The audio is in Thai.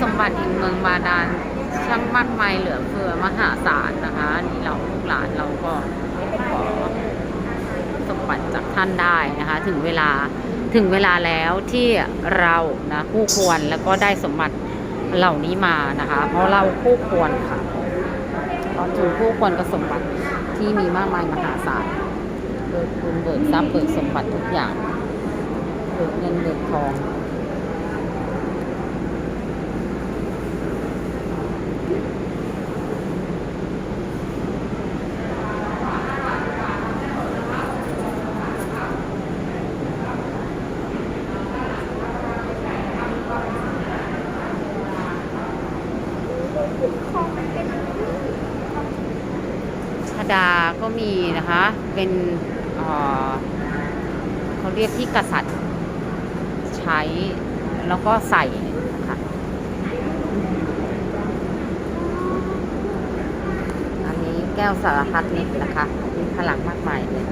สมบัติแห่งเมืองบาดาลช่างมากมายเหลือเฟือมหาศาลนะคะนี่เราลูกหลานเราก็ขอสมบัติจากท่านได้นะคะ ถึงเวลาถึงเวลาแล้วที่เรานะคู่ควรแล้วก็ได้สมบัติเหล่านี้มานะคะ เพราะเราคู่ควรค่ะเราจึงคู่ควรกับสมบัติที่มีมากมายมหาศาลเบิกบุญเบิกทรัพย์เบิกสมบัติทุกอย่างเบิกเงินเบิกทอง ชดาก็มีนะคะ เป็นเเขาเรียกที่กษัตริย์ใช้แล้วก็ใส่นะคะอันนี้แก้วสารพัดนึกนะคะ มีพลังมากมายเลย